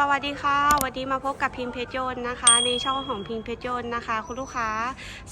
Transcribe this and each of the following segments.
สวัสดีค่ะ วันนี้มาพบกับพิมเพชรยนต์นะคะ ในช่องของพิมเพชรยนต์นะคะ คุณลูกค้า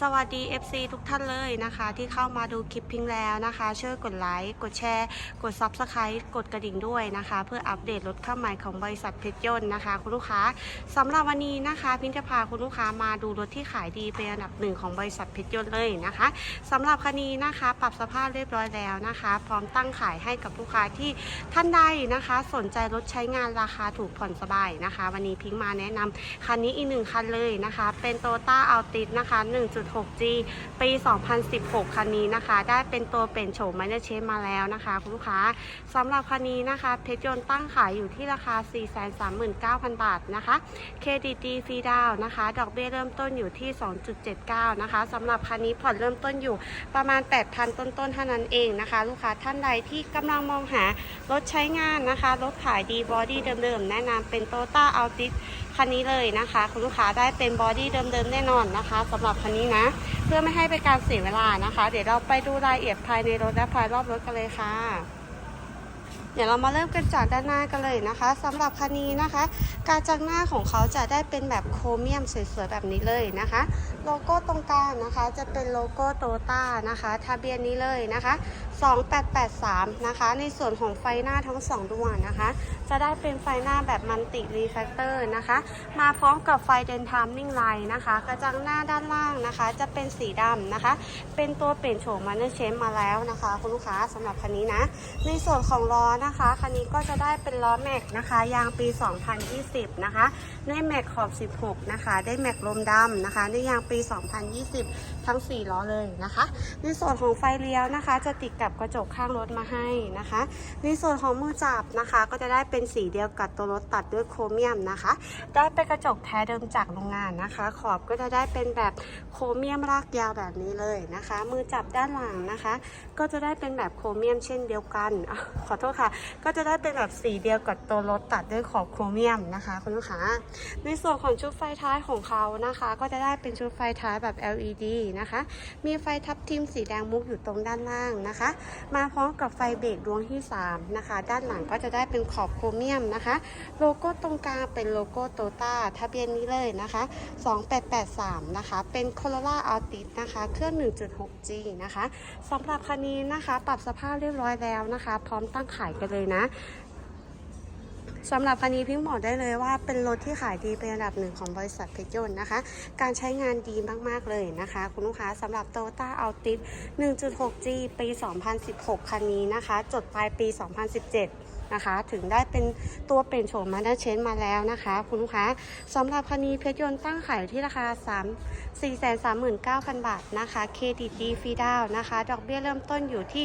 สวัสดี FC ทุกท่านเลยนะคะ ที่เข้ามาดูคลิปพิงแล้วนะคะ ช่วยกดไลค์ กดแชร์ กด Subscribe กดกระดิ่งด้วยนะคะ เพื่ออัปเดตรถเข้าใหม่ของบริษัทเพชรยนต์นะคะ คุณลูกค้าสำหรับวันนี้นะคะ พิมจะพาคุณลูกค้ามาดูรถที่ขายดีเป็นอันดับหนึ่งของบริษัทเพชรยนต์เลยนะคะสำหรับคันนี้นะคะ ปรับสภาพเรียบร้อยแล้วนะคะ พร้อมตั้งขายให้กับลูกค้าที่ท่านใดนะคะ สนใจรถใช้งานราคาถูกผ่อนสบายนะคะ วันนี้พิงมาแนะนำคันนี้อีกหนึ่งคันเลยนะคะ เป็น t o ต้าอัลติสนะคะ 1.6G ปี 2016 คันนี้นะคะ ได้เป็นตัวเปลี่ยนโฉมม่ได้เชฟมาแล้วนะคะคุณลูกค้าสำหรับคันนี้นะคะเพชรยนต์ตั้งขายอยู่ที่ราคา 439,000 บาทนะคะเครดิตดีฟรีดาวน์นะคะ ดอกเบี้ยเริ่มต้นอยู่ที่ 2.79 นะคะสำหรับคันนี้ผ่อนเริ่มต้นอยู่ประมาณ 8,000 ต้นๆเท่านั้นเองนะคะ ลูกค้าท่านใดที่กำลังมองหารถใช้งานนะคะ รถขายดีบอดี้เดิมๆแนะนำเป็นโตต้าอัลติสคันนี้เลยนะคะ คุณลูกค้าได้เป็นบอดี้เดิมๆแน่นอนนะคะสำหรับคันนี้นะ เพื่อไม่ให้เป็นการเสียเวลานะคะ เดี๋ยวเราไปดูรายละเอียดภายในรถและภายรอบรถกันเลยค่ะเดี๋ยวเรามาเริ่มกันจากด้านหน้ากันเลยนะคะสำหรับคันนี้นะคะ การจังหน้าของเขาจะได้เป็นแบบโครเมียมสวยๆแบบนี้เลยนะคะ โลโก้ตรงกลางนะคะ จะเป็นโลโก้โตต้านะคะ ทะเบียนนี้เลยนะคะ 2883 นะคะ ในส่วนของไฟหน้าทั้ง 2ดวงนะคะ จะได้เป็นไฟหน้าแบบมันติรีแฟกเตอร์นะคะ มาพร้อมกับไฟเดนทามมิ่งไลน์นะคะ กระจังหน้าด้านล่างนะคะ จะเป็นสีดำนะคะ เป็นตัวเปลี่ยนโฉมมันเชมมาแล้วนะคะ คุณลูกค้าสำหรับคันนี้นะ ในส่วนของล้อนะคะคันนี้ก็จะได้เป็นล้อแม็กนะคะ ยางปี 2020 นะคะ ได้แม็กขอบ 16 นะคะ ได้แม็กลมดำนะคะ ได้ยางปี 2020ทั้ง 4 ล้อเลยนะคะ ในส่วนของไฟเลี้ยวนะคะ จะติดกับกระจกข้างรถมาให้นะคะ ในส่วนของมือจับนะคะ ก็จะได้เป็นสีเดียวกับตัวรถตัดด้วยโครเมียมนะคะ ได้เป็นกระจกแท้เดิมจากโรงงานนะคะ ขอบก็จะได้เป็นแบบโครเมียมรากยาวแบบนี้เลยนะคะ มือจับด้านหลังนะคะ ก็จะได้เป็นแบบโครเมียมเช่นเดียวกันขอโทษค่ะ ก็จะได้เป็นแบบสีเดียวกับตัวรถตัดด้วยขอบโครเมียมนะคะคุณลูกค้าในส่วนของชุดไฟท้ายของเขานะคะ ก็จะได้เป็นชุดไฟท้ายแบบ LED นะคะ มีไฟทับทิมสีแดงมุกอยู่ตรงด้านล่างนะคะ มาพร้อมกับไฟเบรกดวงที่ 3 นะคะ ด้านหลังก็จะได้เป็นขอบโครเมียมนะคะ โลโก้ตรงกลางเป็นโลโก้โตต้าทะเบียนนี้เลยนะคะ 2883 นะคะ เป็น Corolla Altis นะคะ เครื่อง 1.6G นะคะสำหรับคันนี้นะคะ ปรับสภาพเรียบร้อยแล้วนะคะ พร้อมตั้งขายกันเลยนะ สำหรับคันนี้พิงบอกได้เลยว่าเป็นรถที่ขายดีเป็นอันดับหนึ่งของบริษัทเพชรยนต์นะคะ การใช้งานดีมาก ๆ เลยนะคะ คุณลูกค้าสำหรับ Toyota Altis 1.6G ปี 2016 คันนี้นะคะ จดปลายปี 2017 นะคะ ถึงได้เป็นตัวเปลี่ยนโฉมมาด้าเชนมาแล้วนะคะ คุณลูกค้าสำหรับคันนี้เพชรยนต์ตั้งขายอยู่ที่ราคา 3 439,000 บาทนะคะเครดิตดีฟรีดาวนะคะ ดอกเบี้ยเริ่มต้นอยู่ที่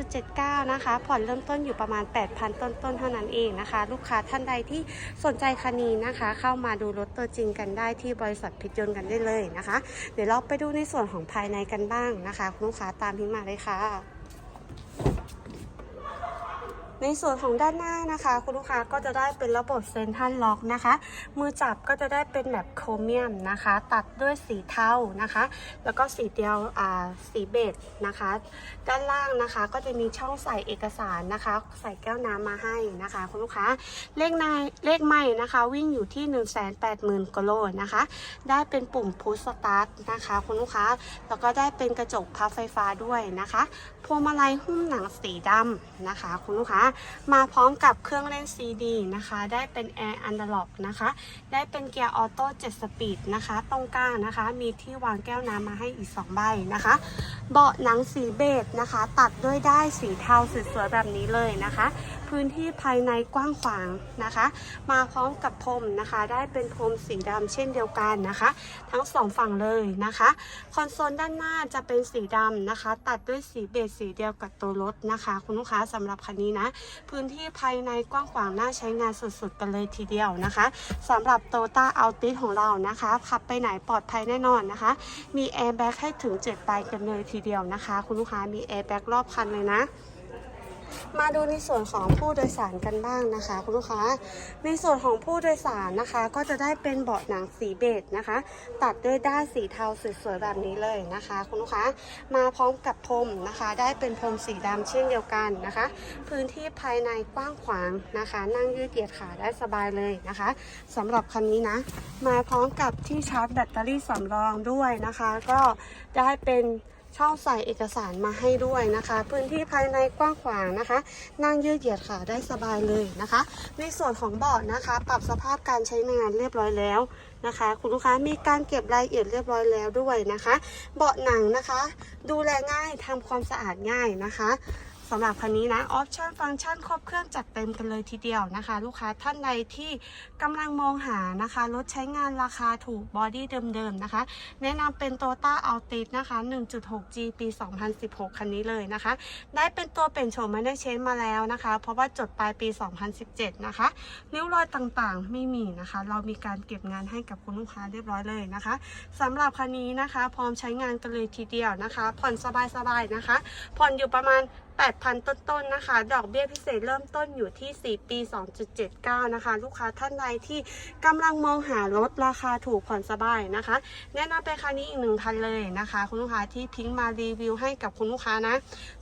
2.79 นะคะ ผ่อนเริ่มต้นอยู่ประมาณ 8,000 ต้นๆเท่านั้นเองนะคะ ลูกค้าท่านใดที่สนใจคันนี้นะคะ เข้ามาดูรถตัวจริงกันได้ที่บริษัทเพชรยนต์กันได้เลยนะคะ เดี๋ยวเราไปดูในส่วนของภายในกันบ้างนะคะ คุณลูกค้าตามพิงมาเลยค่ะ ในส่วนของด้านหน้านะคะ คุณลูกค้าก็จะได้เป็นระบบเซนทรัลล็อกนะคะ มือจับก็จะได้เป็นแบบโครเมียมนะคะ ตัดด้วยสีเทานะคะ แล้วก็สีเดียวอ่าสีเบจนะคะ ด้านล่างนะคะก็จะมีช่องใส่เอกสารนะคะ ใส่แก้วน้ำมาให้นะคะ คุณลูกค้าเลขในเลขไม่นะคะ วิ่งอยู่ที่ 1 8 0 0 0 0กิโลนะคะ ได้เป็นปุ่มพุชสตาร์ทนะคะ คุณลูกค้าแล้วก็ได้เป็นกระจกพับไฟฟ้าด้วยนะคะพวงมาลัยหุ้มหนังสีดำนะคะ คุณลูกค้ามาพร้อมกับเครื่องเล่นซีดีนะคะ ได้เป็นแอร์อันด r ล็อกนะคะ ได้เป็นเกียร์ออโต้7สปีดนะคะ ตรงกลางนะคะ มีที่วางแก้วน้ำมาให้อีก 2 ใบนะคะ เบาะหนังสีเบจนะคะ ตัดด้วยได้สีเทาสวยๆแบบนี้เลยนะคะ พื้นที่ภายในกว้างขวางนะคะ มาพร้อมกับพรมนะคะ ได้เป็นพรมสีดำเช่นเดียวกันนะคะ ทั้งสองฝั่งเลยนะคะ คอนโซลด้านหน้าจะเป็นสีดำนะคะ ตัดด้วยสีเบจสีเดียวกับตัวรถนะคะ คุณลูกค้าสำหรับคันนี้นะ พื้นที่ภายในกว้างขวางน่าใช้งานสุดๆกันเลยทีเดียวนะคะสำหรับโตต้าอัลติสของเรานะคะขับไปไหนปลอดภัยแน่นอนนะคะ มีแอร์แบ็กให้ถึง7ใบกันเลยทีเดียวนะคะ คุณลูกค้ามีแอร์แบ็กรอบคันเลยนะ มาดูในส่วนของผู้โดยสารกันบ้างนะคะ คุณลูกค้า ในส่วนของผู้โดยสารนะคะ ก็จะได้เป็นเบาะหนังสีเบจนะคะ ตัดด้วยด้านสีเทาสวยๆแบบนี้เลยนะคะ คุณลูกค้า มาพร้อมกับพรมนะคะ ได้เป็นพรมสีดำเช่นเดียวกันนะคะ พื้นที่ภายในกว้างขวางนะคะ นั่งยืดเหยียดขาได้สบายเลยนะคะสำหรับคันนี้นะ มาพร้อมกับที่ชาร์จแบตเตอรี่สำรองด้วยนะคะ ก็ได้เป็น ช่องใส่เอกสารมาให้ด้วยนะคะ พื้นที่ภายในกว้างขวางนะคะ นั่งยืดเหยียดขาได้สบายเลยนะคะ ในส่วนของเบาะนะคะ ปรับสภาพการใช้งานเรียบร้อยแล้วนะคะ คุณลูกค้ามีการเก็บรายละเอียดเรียบร้อยแล้วด้วยนะคะ เบาะหนังนะคะ ดูแลง่ายทำความสะอาดง่ายนะคะ สำหรับคันนี้นะออปชั่นฟังก์ชันครบเครื่องจัดเต็มกันเลยทีเดียวนะคะ ลูกค้าท่านใดที่กำลังมองหานะคะรถใช้งานราคาถูกบอดี้เดิมๆนะคะ แนะนำเป็น Toyota Altis นะคะ 1.6G ปี 2016 คันนี้เลยนะคะ ได้เป็นตัวเปลี่ยนโฉมไม่ได้เชนมาแล้วนะคะ เพราะว่าจดปลายปี 2017 นะคะริ้วรอยต่างๆไม่มีนะคะ เรามีการเก็บงานให้กับคุณลูกค้าเรียบร้อยเลยนะคะสำหรับคันนี้นะคะ พร้อมใช้งานกันเลยทีเดียวนะคะ ผ่อนสบายๆนะคะ ผ่อนอยู่ประมาณ 8,000 ต้นๆนะคะ ดอกเบี้ยพิเศษเริ่มต้นอยู่ที่ 4 ปี 2.79 นะคะ ลูกค้าท่านใดที่กำลังมองหารถราคาถูกผ่อนสบายนะคะ แนะนำเป็นคันนี้อีกหนึ่งคันเลยนะคะ คุณลูกค้าที่พิงมารีวิวให้กับคุณลูกค้านะ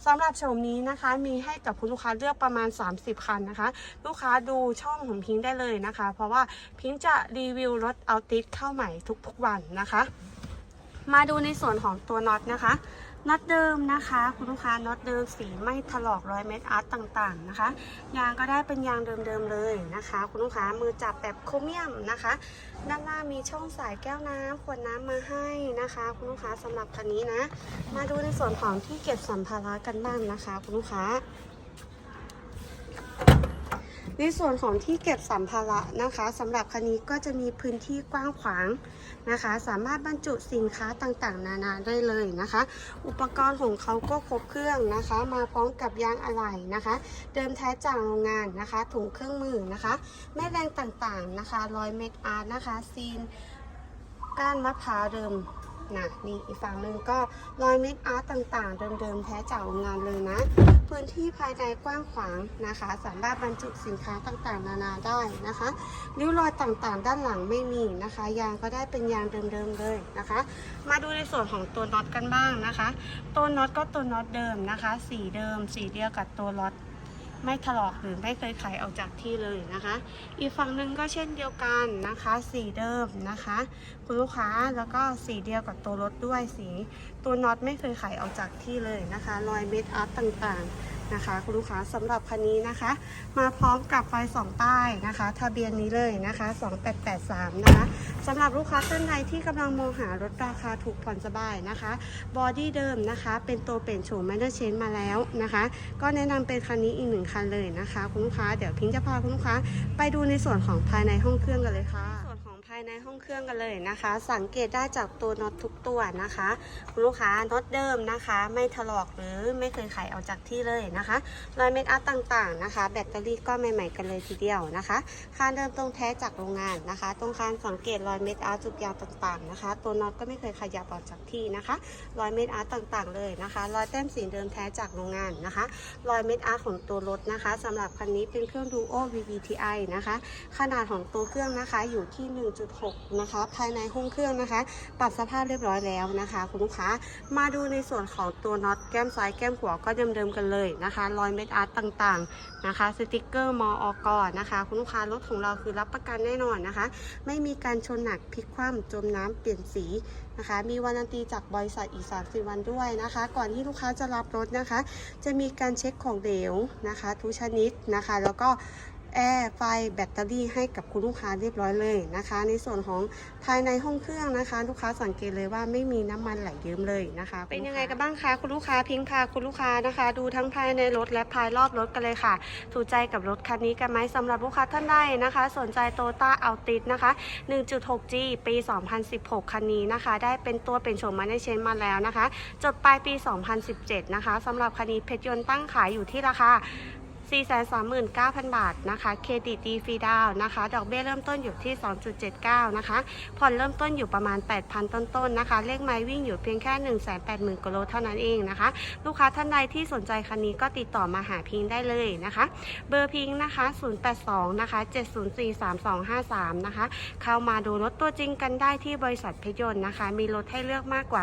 สำหรับโฉมนี้นะคะ มีให้กับคุณลูกค้าเลือกประมาณ 30 คันนะคะ ลูกค้าดูช่องของพิงได้เลยนะคะ เพราะว่าพิงจะรีวิวรถเอาติสเข้าใหม่ทุกๆวันนะคะ มาดูในส่วนของตัวน็อตนะคะ น็อตเดิมนะคะ คุณลูกค้าน็อตเดิมสีไม่ถลอกรอยเม็ดอาร์ตต่างๆนะคะ ยางก็ได้เป็นยางเดิมๆเลยนะคะ คุณลูกค้ามือจับแบบโครเมียมนะคะ ด้านล่างมีช่องสายแก้วน้ำขวดน้ำมาให้นะคะ คุณลูกค้าสำหรับคันนี้นะ มาดูในส่วนของที่เก็บสัมภาระกันบ้างนะคะ คุณลูกค้า ในส่วนของที่เก็บสัมภาระนะคะสำหรับคันนี้ก็จะมีพื้นที่กว้างขวางนะคะ สามารถบรรจุสินค้าต่างๆ นานาได้เลยนะคะ อุปกรณ์ของเขาก็ครบเครื่องนะคะ มาพร้อมกับยางอะไหล่นะคะ เดิมแท้จากโรงงานนะคะ ถุงเครื่องมือนะคะ แม่แรงต่างๆนะคะรอยเม็ดอาร์ตนะคะซีนก้านมะพร้าวเดิม นะนี่อีกฝั่งหนึ่งก็รอยเม็ดอาร์ตต่างๆ เดิมๆแท้จากโรงงานเลยนะ พื้นที่ภายในกว้างขวางนะคะ สามารถบรรจุสินค้าต่างๆ นานาได้นะคะริ้วรอยต่างๆ ด้านหลังไม่มีนะคะ ยางก็ได้เป็นยางเดิมๆเลยนะคะ มาดูในส่วนของตัวน็อตกันบ้างนะคะ ตัวน็อตก็ตัวน็อตเดิมนะคะ สีเดิม สีเดียวกับตัวล็อต ไม่ถลอกหรือไม่เคยไขออกจากที่เลยนะคะ อีกฝั่งหนึ่งก็เช่นเดียวกันนะคะ สีเดิมนะคะ คุณลูกค้าแล้วก็สีเดียวกับตัวรถด้วยสี ตัวน็อตไม่เคยไขออกจากที่เลยนะคะ รอยเม็ดอัพตต่างๆ นะคะ คุณลูกค้าสำหรับคันนี้นะคะ มาพร้อมกับไฟสองป้ายนะคะ ทะเบียนนี้เลยนะคะ 2883 นะคะสำหรับลูกค้าท่านใดที่กำลังมองหารถราคาถูกผ่อนสบายนะคะบอดี้เดิมนะคะ เป็นตัวเปลี่ยนโฉมไม่ได้เชนมาแล้วนะคะ ก็แนะนำเป็นคันนี้อีกหนึ่งคันเลยนะคะ คุณลูกค้าเดี๋ยวพิงค์จะพาคุณลูกค้าไปดูในส่วนของภายในห้องเครื่องกันเลยค่ะายในห้องเครื่องกันเลยนะคะ สังเกตได้จากตัวน็อตทุกตัวนะคะคุณลูกค้าน็อตเดิมนะคะ ไม่ถลอกหรือไม่เคยไขออกจากที่เลยนะคะรอยเม็ดอัพต่างๆนะคะ แบตเตอรี่ก็ใหม่ ๆ กันเลยทีเดียวนะคะคานเดิมตรงแท้จากโรงงานนะคะ ตรงคานสังเกตรอยเม็ดอาร์จุกยางต่างๆนะคะ ตัวน็อตก็ไม่เคยขยับออกจากที่นะคะรอยเม็ดอาร์ต่างๆเลยนะคะรอยแต้มสีเดิมแท้จากโรงงานนะคะรอยเม็ดอาร์ของตัวรถนะคะสำหรับคันนี้เป็นเครื่อง Duo VVTi นะคะ ขนาดของตัวเครื่องนะคะอยู่ที่6นะคะ ภายในห้องเครื่องนะคะ ปรับสภาพเรียบร้อยแล้วนะคะ คุณลูกค้ามาดูในส่วนของตัวน็อตแก้มซ้ายแก้มขวาก็เดิมๆกันเลยนะคะ รอยเม็ดอาร์ตต่างๆนะคะ สติกเกอร์มออกอนะคะ คุณลูกค้ารถของเราคือรับประกันแน่นอนนะคะ ไม่มีการชนหนักพลิกคว่ำจมน้ำเปลี่ยนสีนะคะ มีวารันตีจากบริษัทอีก30วันด้วยนะคะ ก่อนที่ลูกค้าจะรับรถนะคะ จะมีการเช็คของเหลวนะคะ ทุกชนิดนะคะ แล้วก็ แอร์ไฟแบตเตอรี่ให้กับคุณลูกค้าเรียบร้อยเลยนะคะ ในส่วนของภายในห้องเครื่องนะคะ ลูกค้าสังเกตเลยว่าไม่มีน้ำมันไหลเยิ้มเลยนะคะ เป็นยังไงกันบ้างคะคุณลูกค้าพิงพาคุณลูกค้านะคะ ดูทั้งภายในรถและภายรอบรถกันเลยค่ะถูกใจกับรถคันนี้กันไหมสำหรับลูกค้าท่านใดนะคะ สนใจโตต้าเอาติดนะคะ 1.6G ปี 2016 คันนี้นะคะ ได้เป็นตัวเป็นโฉมมาในเชนมาแล้วนะคะ จดปลายปี 2017 นะคะสำหรับคันนี้เพชรยนต์ตั้งขายอยู่ที่ราคา 439,000 บาทนะคะเครดิตดีฟรีดาวนะคะ ดอกเบี้ยเริ่มต้นอยู่ที่ 2.79 นะคะ ผ่อนเริ่มต้นอยู่ประมาณ 8,000 ต้นๆนะคะ เลขไม้วิ่งอยู่เพียงแค่ 180,000กิโลเท่านั้นเองนะคะ ลูกค้าท่านใดที่สนใจคันนี้ก็ติดต่อมาหาพิงได้เลยนะคะ เบอร์พิงนะคะ 082 นะคะ 7043253 นะคะ เข้ามาดูรถตัวจริงกันได้ที่บริษัทเพชรยนต์นะคะ มีรถให้เลือกมากกว่า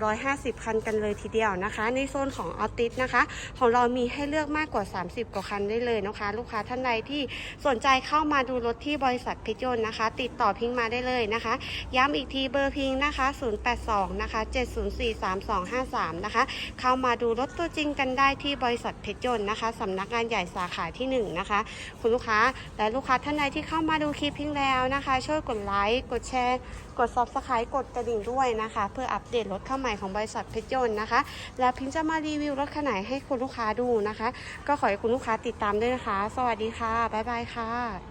350 คันกันเลยทีเดียวนะคะ ในโซนของออติสนะคะ ของเรามีให้เลือกมากกว่า 30กว่าคันได้เลยนะคะ ลูกค้าท่านใดที่สนใจเข้ามาดูรถที่บริษัทเพชรยนต์นะคะ ติดต่อพิงมาได้เลยนะคะ ย้ำอีกทีเบอร์พิงนะคะ 082 นะคะ 7043253 นะคะ เข้ามาดูรถตัวจริงกันได้ที่บริษัทเพชรยนต์นะคะสำนักงานใหญ่สาขาที่ 1 นะคะ คุณลูกค้าและลูกค้าท่านใดที่เข้ามาดูคลิปพิงแล้วนะคะ ช่วยกดไลค์กดแชร์ กด subscribe กดกระดิ่งด้วยนะคะ เพื่ออัปเดตรถเข้าใหม่ของบริษัทเพชรยนต์นะคะ แล้วพิงจะมารีวิวรถคันไหนให้คุณลูกค้าดูนะคะ ก็ขอให้คุณลูกค้าติดตามด้วยนะคะ สวัสดีค่ะ บ๊ายบายค่ะ